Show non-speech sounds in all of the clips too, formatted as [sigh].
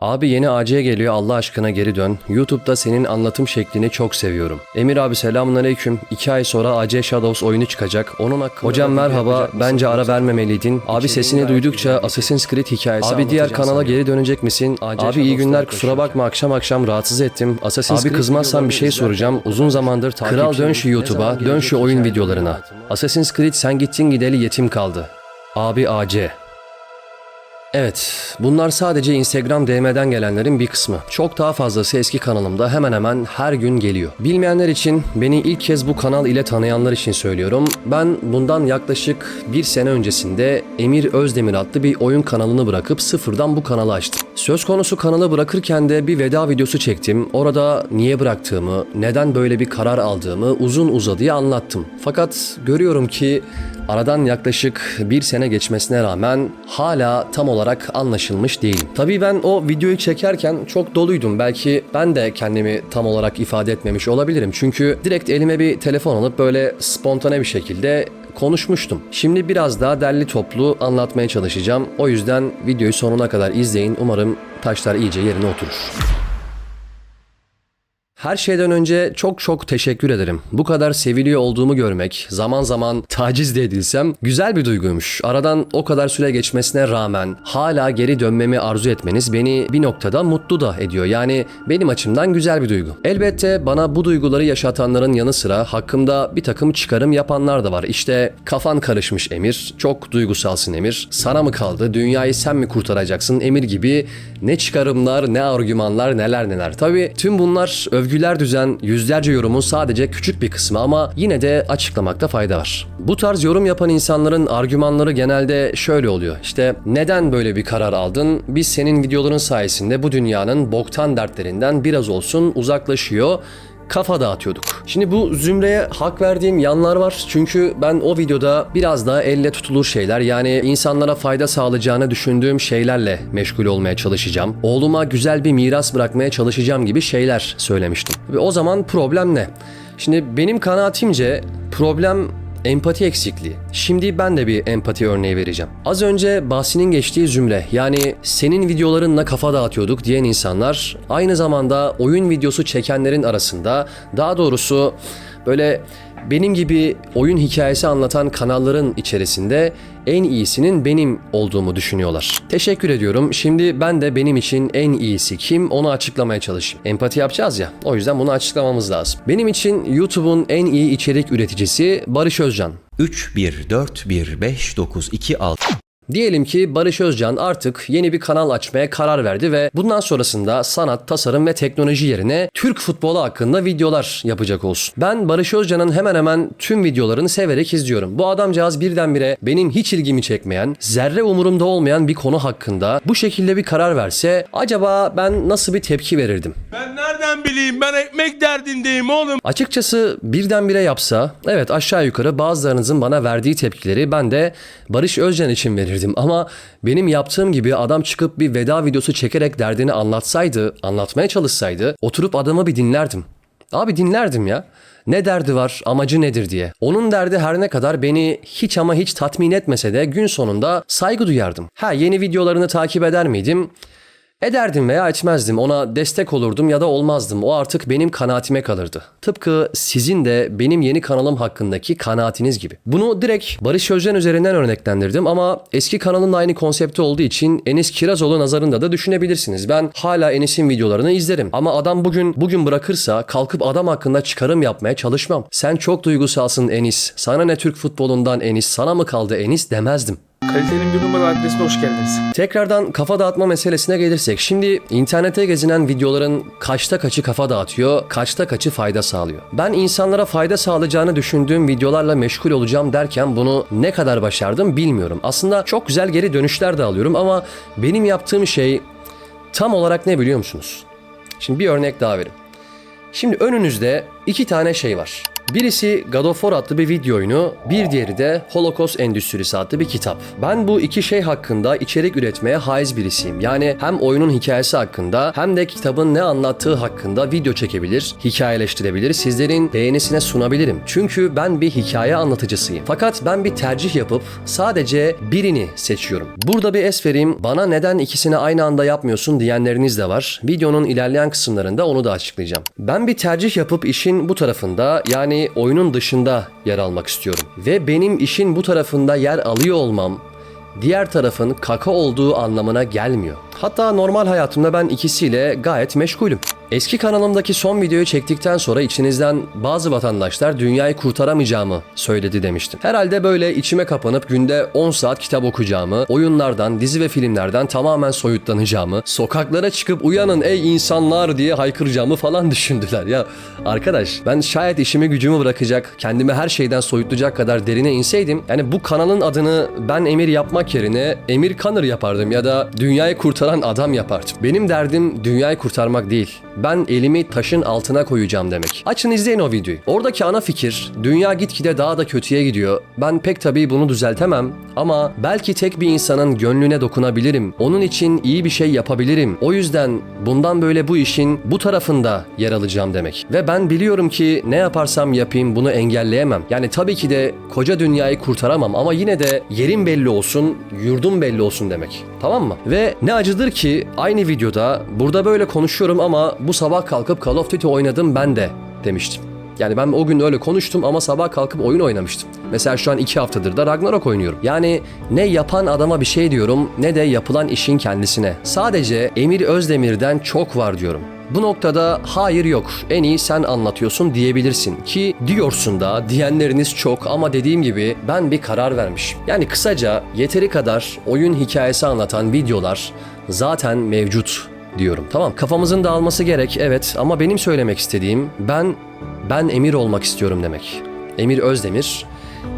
Abi yeni AC geliyor Allah aşkına geri dön. YouTube'da senin anlatım şeklini çok seviyorum. Emir abi selamünaleyküm. 2 ay sonra AC Shadows oyunu çıkacak. Onun hakkında Hocam merhaba. Bence ara vermemeliydin. Abi sesini duydukça Assassin's Creed hikayesi Abi diğer kanala geri dönecek misin? Abi iyi günler kusura bakma akşam akşam rahatsız ettim. Assassin's Abi kızmazsan bir şey soracağım. Uzun zamandır Kral dön şu YouTube'a. Dön şu oyun videolarına. Assassin's Creed sen gittin gideli yetim kaldı. Abi AC. Evet, bunlar sadece Instagram DM'den gelenlerin bir kısmı. Çok daha fazlası eski kanalımda hemen hemen her gün geliyor. Bilmeyenler için, beni ilk kez bu kanal ile tanıyanlar için söylüyorum. Ben bundan yaklaşık bir sene öncesinde Emir Özdemir adlı bir oyun kanalını bırakıp sıfırdan bu kanalı açtım. Söz konusu kanalı bırakırken de bir veda videosu çektim. Orada niye bıraktığımı, neden böyle bir karar aldığımı uzun uzadıya anlattım. Fakat görüyorum ki Aradan yaklaşık bir sene geçmesine rağmen hala tam olarak anlaşılmış değilim. Tabii ben o videoyu çekerken çok doluydum. Belki ben de kendimi tam olarak ifade etmemiş olabilirim. Çünkü direkt elime bir telefon alıp böyle spontane bir şekilde konuşmuştum. Şimdi biraz daha derli toplu anlatmaya çalışacağım. O yüzden videoyu sonuna kadar izleyin. Umarım taşlar iyice yerine oturur. Her şeyden önce çok çok teşekkür ederim. Bu kadar seviliyor olduğumu görmek, zaman zaman taciz de edilsem güzel bir duyguymuş. Aradan o kadar süre geçmesine rağmen hala geri dönmemi arzu etmeniz beni bir noktada mutlu da ediyor. Yani benim açımdan güzel bir duygu. Elbette bana bu duyguları yaşatanların yanı sıra hakkımda bir takım çıkarım yapanlar da var. İşte kafan karışmış Emir, çok duygusalsın Emir, sana mı kaldı, dünyayı sen mi kurtaracaksın Emir gibi ne çıkarımlar, ne argümanlar, neler neler. Tabii tüm bunlar övgüler düzen yüzlerce yorumun sadece küçük bir kısmı ama yine de açıklamakta fayda var. Bu tarz yorum yapan insanların argümanları genelde şöyle oluyor. İşte neden böyle bir karar aldın? Biz senin videoların sayesinde bu dünyanın boktan dertlerinden biraz olsun uzaklaşıyor kafa dağıtıyorduk. Şimdi bu zümreye hak verdiğim yanlar var. Çünkü ben o videoda biraz daha elle tutulur şeyler yani insanlara fayda sağlayacağını düşündüğüm şeylerle meşgul olmaya çalışacağım. Oğluma güzel bir miras bırakmaya çalışacağım gibi şeyler söylemiştim. Ve o zaman problem ne? Şimdi benim kanaatimce problem Empati eksikliği. Şimdi ben de bir empati örneği vereceğim. Az önce bahsinin geçtiği zümre yani senin videolarınla kafa dağıtıyorduk diyen insanlar aynı zamanda oyun videosu çekenlerin arasında daha doğrusu böyle benim gibi oyun hikayesi anlatan kanalların içerisinde en iyisinin benim olduğumu düşünüyorlar. Teşekkür ediyorum. Şimdi ben de benim için en iyisi kim onu açıklamaya çalışayım. Empati yapacağız ya. O yüzden bunu açıklamamız lazım. Benim için YouTube'un en iyi içerik üreticisi Barış Özcan. 3 1 4 1 5 9 2 6 Diyelim ki Barış Özcan artık yeni bir kanal açmaya karar verdi ve bundan sonrasında sanat, tasarım ve teknoloji yerine Türk futbolu hakkında videolar yapacak olsun. Ben Barış Özcan'ın hemen hemen tüm videolarını severek izliyorum. Bu adamcağız birdenbire benim hiç ilgimi çekmeyen, zerre umurumda olmayan bir konu hakkında bu şekilde bir karar verse acaba ben nasıl bir tepki verirdim? Ben nereden bileyim ben ekmek derdindeyim oğlum. Açıkçası birdenbire yapsa, evet aşağı yukarı bazılarınızın bana verdiği tepkileri ben de Barış Özcan için verirdim. Ama benim yaptığım gibi adam çıkıp bir veda videosu çekerek derdini anlatsaydı, anlatmaya çalışsaydı oturup adamı bir dinlerdim. Abi dinlerdim ya. Ne derdi var, amacı nedir diye. Onun derdi her ne kadar beni hiç ama hiç tatmin etmese de gün sonunda saygı duyardım. Ha yeni videolarını takip eder miydim? Ederdim veya etmezdim. Ona destek olurdum ya da olmazdım. O artık benim kanaatime kalırdı. Tıpkı sizin de benim yeni kanalım hakkındaki kanaatiniz gibi. Bunu direkt Barış Özcan üzerinden örneklendirdim ama eski kanalın aynı konsepti olduğu için Enis Kirazoğlu nazarında da düşünebilirsiniz. Ben hala Enis'in videolarını izlerim. Ama adam bugün bugün bırakırsa kalkıp adam hakkında çıkarım yapmaya çalışmam. Sen çok duygusalsın Enis. Sana ne Türk futbolundan Enis, sana mı kaldı Enis demezdim. Kalitenin bir numara adresine hoş geldiniz. Tekrardan kafa dağıtma meselesine gelirsek. Şimdi internete gezinen videoların kaçta kaçı kafa dağıtıyor, kaçta kaçı fayda sağlıyor. Ben insanlara fayda sağlayacağını düşündüğüm videolarla meşgul olacağım derken bunu ne kadar başardım bilmiyorum. Aslında çok güzel geri dönüşler de alıyorum ama benim yaptığım şey tam olarak ne biliyor musunuz? Şimdi bir örnek daha vereyim. Şimdi önünüzde iki tane şey var. Birisi God of War adlı bir video oyunu, bir diğeri de Holocaust Endüstrisi adlı bir kitap. Ben bu iki şey hakkında içerik üretmeye haiz birisiyim. Yani hem oyunun hikayesi hakkında hem de kitabın ne anlattığı hakkında video çekebilir, hikayeleştirebilir, sizlerin beğenisine sunabilirim. Çünkü ben bir hikaye anlatıcısıyım. Fakat ben bir tercih yapıp sadece birini seçiyorum. Burada bir es vereyim. Bana neden ikisini aynı anda yapmıyorsun diyenleriniz de var. Videonun ilerleyen kısımlarında onu da açıklayacağım. Ben bir tercih yapıp işin bu tarafında yani oyunun dışında yer almak istiyorum. Ve benim işin bu tarafında yer alıyor olmam diğer tarafın kaka olduğu anlamına gelmiyor. Hatta normal hayatımda ben ikisiyle gayet meşgulüm. Eski kanalımdaki son videoyu çektikten sonra içinizden bazı vatandaşlar dünyayı kurtaramayacağımı söyledi demiştim. Herhalde böyle içime kapanıp günde 10 saat kitap okuyacağımı, oyunlardan, dizi ve filmlerden tamamen soyutlanacağımı, sokaklara çıkıp uyanın ey insanlar diye haykıracağımı falan [laughs] düşündüler. Ya arkadaş ben şayet işimi gücümü bırakacak, kendimi her şeyden soyutlayacak kadar derine inseydim yani bu kanalın adını ben Emir yapmak yerine Emir Kanır yapardım ya da dünyayı kurtaran adam yapardım. Benim derdim dünyayı kurtarmak değil. Ben elimi taşın altına koyacağım demek. Açın izleyin o videoyu. Oradaki ana fikir dünya gitgide daha da kötüye gidiyor. Ben pek tabii bunu düzeltemem ama belki tek bir insanın gönlüne dokunabilirim. Onun için iyi bir şey yapabilirim. O yüzden bundan böyle bu işin bu tarafında yer alacağım demek. Ve ben biliyorum ki ne yaparsam yapayım bunu engelleyemem. Yani tabii ki de koca dünyayı kurtaramam ama yine de yerim belli olsun, yurdum belli olsun demek. Tamam mı? Ve ne acıdır ki aynı videoda burada böyle konuşuyorum ama bu sabah kalkıp Call of Duty oynadım ben de demiştim. Yani ben o gün öyle konuştum ama sabah kalkıp oyun oynamıştım. Mesela şu an iki haftadır da Ragnarok oynuyorum. Yani ne yapan adama bir şey diyorum ne de yapılan işin kendisine. Sadece Emir Özdemir'den çok var diyorum. Bu noktada hayır yok en iyi sen anlatıyorsun diyebilirsin ki diyorsun da diyenleriniz çok ama dediğim gibi ben bir karar vermişim. Yani kısaca yeteri kadar oyun hikayesi anlatan videolar zaten mevcut diyorum. Tamam kafamızın dağılması gerek evet ama benim söylemek istediğim ben ben Emir olmak istiyorum demek. Emir Özdemir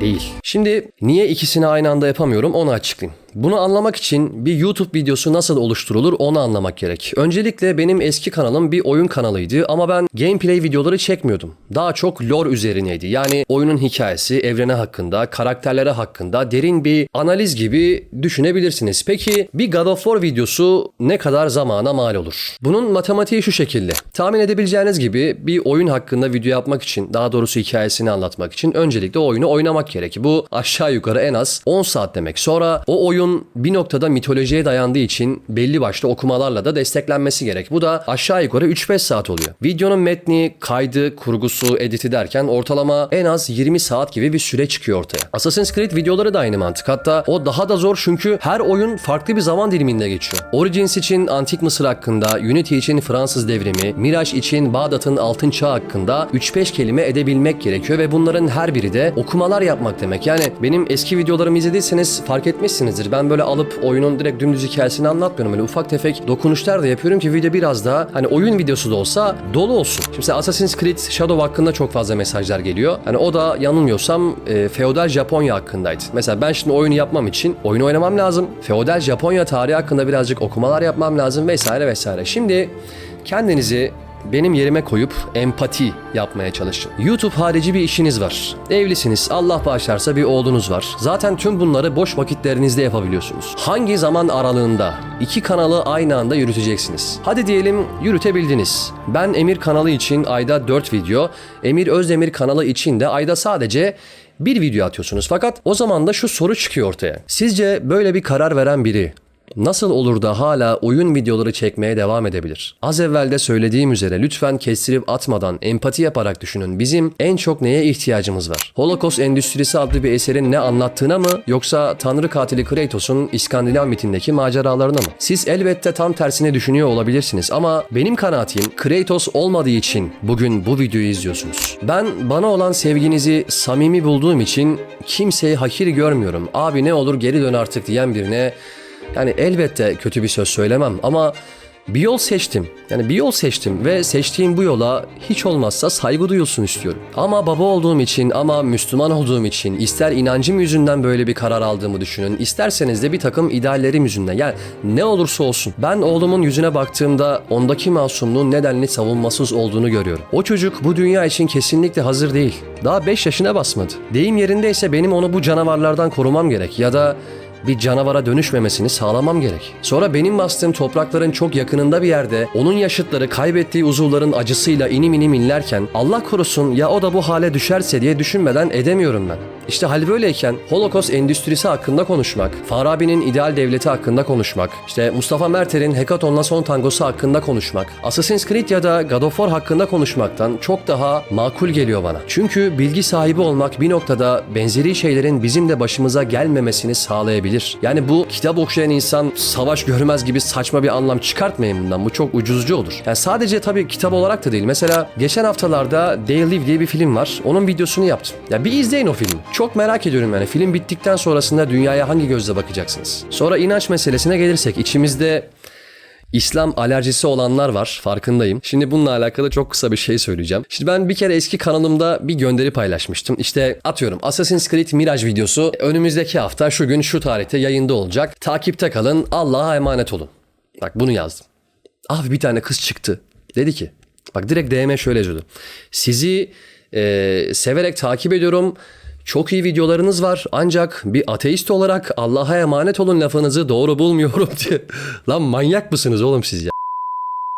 değil. Şimdi niye ikisini aynı anda yapamıyorum onu açıklayayım. Bunu anlamak için bir YouTube videosu nasıl oluşturulur onu anlamak gerek. Öncelikle benim eski kanalım bir oyun kanalıydı ama ben gameplay videoları çekmiyordum. Daha çok lore üzerineydi. Yani oyunun hikayesi, evreni hakkında, karakterleri hakkında derin bir analiz gibi düşünebilirsiniz. Peki bir God of War videosu ne kadar zamana mal olur? Bunun matematiği şu şekilde. Tahmin edebileceğiniz gibi bir oyun hakkında video yapmak için, daha doğrusu hikayesini anlatmak için öncelikle oyunu oynamak gerek. Bu aşağı yukarı en az 10 saat demek. Sonra o oyun bir noktada mitolojiye dayandığı için belli başlı okumalarla da desteklenmesi gerek. Bu da aşağı yukarı 3-5 saat oluyor. Videonun metni, kaydı, kurgusu, editi derken ortalama en az 20 saat gibi bir süre çıkıyor ortaya. Assassin's Creed videoları da aynı mantık. Hatta o daha da zor çünkü her oyun farklı bir zaman diliminde geçiyor. Origins için Antik Mısır hakkında, Unity için Fransız devrimi, Mirage için Bağdat'ın altın çağı hakkında 3-5 kelime edebilmek gerekiyor ve bunların her biri de okumalar yapmak demek. Yani benim eski videolarımı izlediyseniz fark etmişsinizdir. Ben böyle alıp oyunun direkt dümdüz hikayesini anlatmıyorum. Böyle ufak tefek dokunuşlar da yapıyorum ki video biraz daha hani oyun videosu da olsa dolu olsun. Şimdi Assassin's Creed Shadow hakkında çok fazla mesajlar geliyor. Hani o da yanılmıyorsam e, feodal Japonya hakkındaydı. Mesela ben şimdi oyunu yapmam için oyunu oynamam lazım. Feodal Japonya tarihi hakkında birazcık okumalar yapmam lazım vesaire vesaire. Şimdi kendinizi benim yerime koyup empati yapmaya çalışın. YouTube harici bir işiniz var. Evlisiniz, Allah bağışlarsa bir oğlunuz var. Zaten tüm bunları boş vakitlerinizde yapabiliyorsunuz. Hangi zaman aralığında iki kanalı aynı anda yürüteceksiniz? Hadi diyelim yürütebildiniz. Ben Emir kanalı için ayda 4 video, Emir Özdemir kanalı için de ayda sadece bir video atıyorsunuz. Fakat o zaman da şu soru çıkıyor ortaya. Sizce böyle bir karar veren biri Nasıl olur da hala oyun videoları çekmeye devam edebilir? Az evvel de söylediğim üzere lütfen kestirip atmadan empati yaparak düşünün. Bizim en çok neye ihtiyacımız var? Holocaust Endüstrisi adlı bir eserin ne anlattığına mı yoksa Tanrı katili Kratos'un İskandinav mitindeki maceralarına mı? Siz elbette tam tersine düşünüyor olabilirsiniz ama benim kanaatim Kratos olmadığı için bugün bu videoyu izliyorsunuz. Ben bana olan sevginizi samimi bulduğum için kimseyi hakir görmüyorum. Abi ne olur geri dön artık diyen birine yani elbette kötü bir söz söylemem ama bir yol seçtim. Yani bir yol seçtim ve seçtiğim bu yola hiç olmazsa saygı duyulsun istiyorum. Ama baba olduğum için ama Müslüman olduğum için ister inancım yüzünden böyle bir karar aldığımı düşünün. isterseniz de bir takım ideallerim yüzünden. Yani ne olursa olsun. Ben oğlumun yüzüne baktığımda ondaki masumluğun nedenli savunmasız olduğunu görüyorum. O çocuk bu dünya için kesinlikle hazır değil. Daha 5 yaşına basmadı. Deyim yerindeyse benim onu bu canavarlardan korumam gerek ya da bir canavara dönüşmemesini sağlamam gerek. Sonra benim bastığım toprakların çok yakınında bir yerde onun yaşıtları kaybettiği uzuvların acısıyla inim inim inlerken Allah korusun ya o da bu hale düşerse diye düşünmeden edemiyorum ben. İşte hal böyleyken Holocaust endüstrisi hakkında konuşmak, Farabi'nin ideal devleti hakkında konuşmak, işte Mustafa Merter'in Hekaton'la son tangosu hakkında konuşmak, Assassin's Creed ya da God of War hakkında konuşmaktan çok daha makul geliyor bana. Çünkü bilgi sahibi olmak bir noktada benzeri şeylerin bizim de başımıza gelmemesini sağlayabilir. Yani bu kitap okuyan insan savaş görmez gibi saçma bir anlam çıkartmayın bundan. Bu çok ucuzcu olur. Yani sadece tabii kitap olarak da değil. Mesela geçen haftalarda They Live diye bir film var. Onun videosunu yaptım. Ya bir izleyin o filmi. Çok merak ediyorum yani. Film bittikten sonrasında dünyaya hangi gözle bakacaksınız? Sonra inanç meselesine gelirsek içimizde İslam alerjisi olanlar var farkındayım. Şimdi bununla alakalı çok kısa bir şey söyleyeceğim. Şimdi ben bir kere eski kanalımda bir gönderi paylaşmıştım. İşte atıyorum Assassin's Creed Mirage videosu önümüzdeki hafta şu gün şu tarihte yayında olacak. Takipte kalın Allah'a emanet olun. Bak bunu yazdım. Abi bir tane kız çıktı. Dedi ki bak direkt DM şöyle yazıyordu. Sizi e, severek takip ediyorum. Çok iyi videolarınız var ancak bir ateist olarak Allah'a emanet olun lafınızı doğru bulmuyorum diye. [laughs] Lan manyak mısınız oğlum siz ya?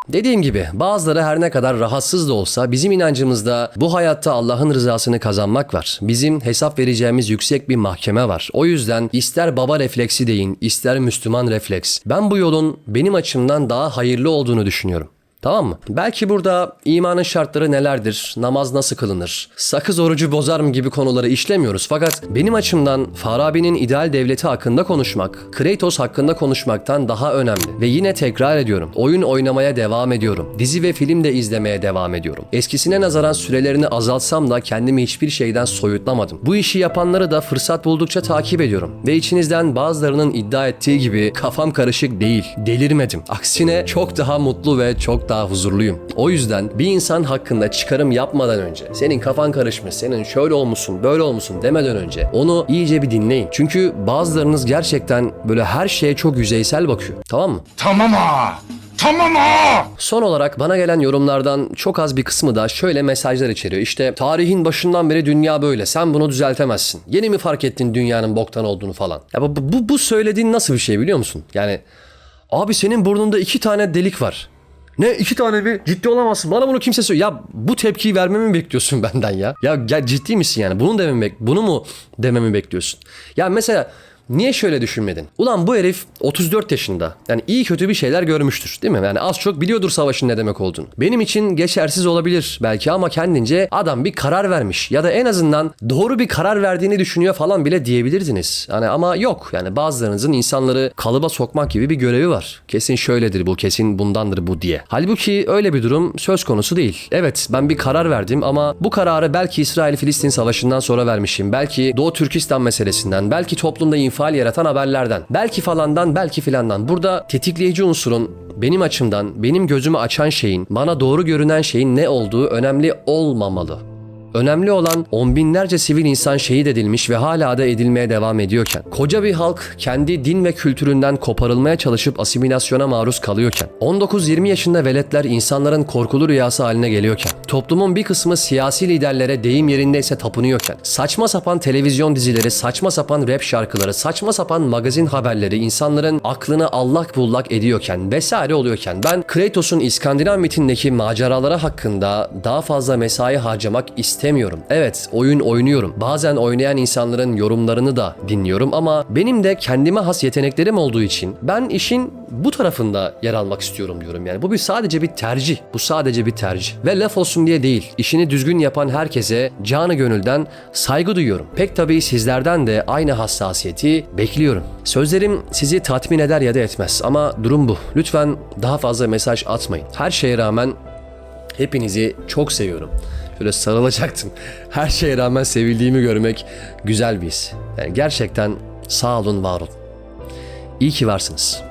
Dediğim gibi bazıları her ne kadar rahatsız da olsa bizim inancımızda bu hayatta Allah'ın rızasını kazanmak var. Bizim hesap vereceğimiz yüksek bir mahkeme var. O yüzden ister baba refleksi deyin, ister Müslüman refleks. Ben bu yolun benim açımdan daha hayırlı olduğunu düşünüyorum. Tamam mı? Belki burada imanın şartları nelerdir, namaz nasıl kılınır, sakız orucu bozar mı gibi konuları işlemiyoruz. Fakat benim açımdan Farabi'nin ideal devleti hakkında konuşmak, Kratos hakkında konuşmaktan daha önemli. Ve yine tekrar ediyorum, oyun oynamaya devam ediyorum. Dizi ve film de izlemeye devam ediyorum. Eskisine nazaran sürelerini azaltsam da kendimi hiçbir şeyden soyutlamadım. Bu işi yapanları da fırsat buldukça takip ediyorum. Ve içinizden bazılarının iddia ettiği gibi kafam karışık değil, delirmedim. Aksine çok daha mutlu ve çok daha huzurluyum. O yüzden bir insan hakkında çıkarım yapmadan önce senin kafan karışmış, senin şöyle olmuşsun, böyle olmuşsun demeden önce onu iyice bir dinleyin. Çünkü bazılarınız gerçekten böyle her şeye çok yüzeysel bakıyor. Tamam mı? Tamam ha. Tamam ha. Son olarak bana gelen yorumlardan çok az bir kısmı da şöyle mesajlar içeriyor. İşte tarihin başından beri dünya böyle. Sen bunu düzeltemezsin. Yeni mi fark ettin dünyanın boktan olduğunu falan. Ya bu, bu, bu söylediğin nasıl bir şey biliyor musun? Yani abi senin burnunda iki tane delik var. Ne iki tane bir ciddi olamazsın. Bana bunu kimse söylüyor. Ya bu tepkiyi vermemi mi bekliyorsun [laughs] benden ya? Ya gel ciddi misin yani? Bunu dememi bek bunu mu dememi bekliyorsun? Ya mesela Niye şöyle düşünmedin? Ulan bu herif 34 yaşında. Yani iyi kötü bir şeyler görmüştür değil mi? Yani az çok biliyordur savaşın ne demek olduğunu. Benim için geçersiz olabilir belki ama kendince adam bir karar vermiş. Ya da en azından doğru bir karar verdiğini düşünüyor falan bile diyebilirdiniz. Hani ama yok. Yani bazılarınızın insanları kalıba sokmak gibi bir görevi var. Kesin şöyledir bu, kesin bundandır bu diye. Halbuki öyle bir durum söz konusu değil. Evet ben bir karar verdim ama bu kararı belki İsrail-Filistin savaşından sonra vermişim. Belki Doğu Türkistan meselesinden, belki toplumda infial yaratan haberlerden, belki falandan, belki filandan. Burada tetikleyici unsurun benim açımdan, benim gözümü açan şeyin, bana doğru görünen şeyin ne olduğu önemli olmamalı. Önemli olan on binlerce sivil insan şehit edilmiş ve hala da edilmeye devam ediyorken, koca bir halk kendi din ve kültüründen koparılmaya çalışıp asimilasyona maruz kalıyorken, 19-20 yaşında veletler insanların korkulu rüyası haline geliyorken, toplumun bir kısmı siyasi liderlere deyim yerindeyse tapınıyorken, saçma sapan televizyon dizileri, saçma sapan rap şarkıları, saçma sapan magazin haberleri insanların aklını allak bullak ediyorken vesaire oluyorken. Ben Kratos'un İskandinav mitindeki maceraları hakkında daha fazla mesai harcamak istemiyorum. Evet oyun oynuyorum. Bazen oynayan insanların yorumlarını da dinliyorum ama benim de kendime has yeteneklerim olduğu için ben işin bu tarafında yer almak istiyorum diyorum yani. Bu bir sadece bir tercih. Bu sadece bir tercih. Ve laf olsun diye değil. İşini düzgün yapan herkese canı gönülden saygı duyuyorum. Pek tabii sizlerden de aynı hassasiyeti bekliyorum. Sözlerim sizi tatmin eder ya da etmez ama durum bu. Lütfen daha fazla mesaj atmayın. Her şeye rağmen hepinizi çok seviyorum. Şöyle sarılacaktım. Her şeye rağmen sevildiğimi görmek güzel bir his. Yani gerçekten sağ olun, var olun. İyi ki varsınız.